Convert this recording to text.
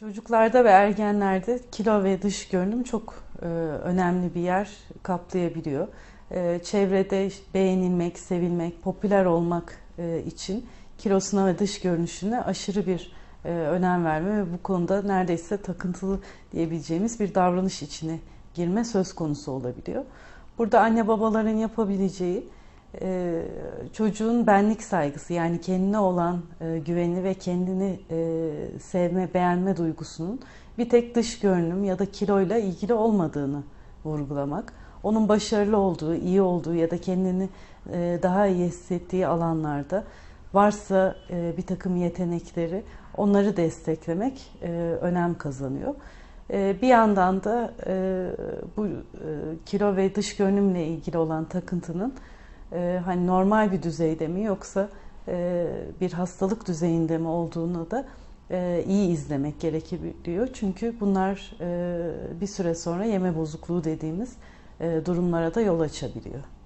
Çocuklarda ve ergenlerde kilo ve dış görünüm çok e, önemli bir yer kaplayabiliyor. E, çevrede beğenilmek, sevilmek, popüler olmak e, için kilosuna ve dış görünüşüne aşırı bir e, önem verme ve bu konuda neredeyse takıntılı diyebileceğimiz bir davranış içine girme söz konusu olabiliyor. Burada anne babaların yapabileceği e, çocuğun benlik saygısı yani kendine olan e, güveni ve kendini e, sevme, beğenme duygusunun bir tek dış görünüm ya da kiloyla ilgili olmadığını vurgulamak. Onun başarılı olduğu, iyi olduğu ya da kendini e, daha iyi hissettiği alanlarda varsa e, bir takım yetenekleri onları desteklemek önem kazanıyor. Bir yandan da bu kilo ve dış görünümle ilgili olan takıntının e, hani normal bir düzeyde mi yoksa e, bir hastalık düzeyinde mi olduğunu da e, iyi izlemek gerekebiliyor. Çünkü bunlar e, bir süre sonra yeme bozukluğu dediğimiz e, durumlara da yol açabiliyor.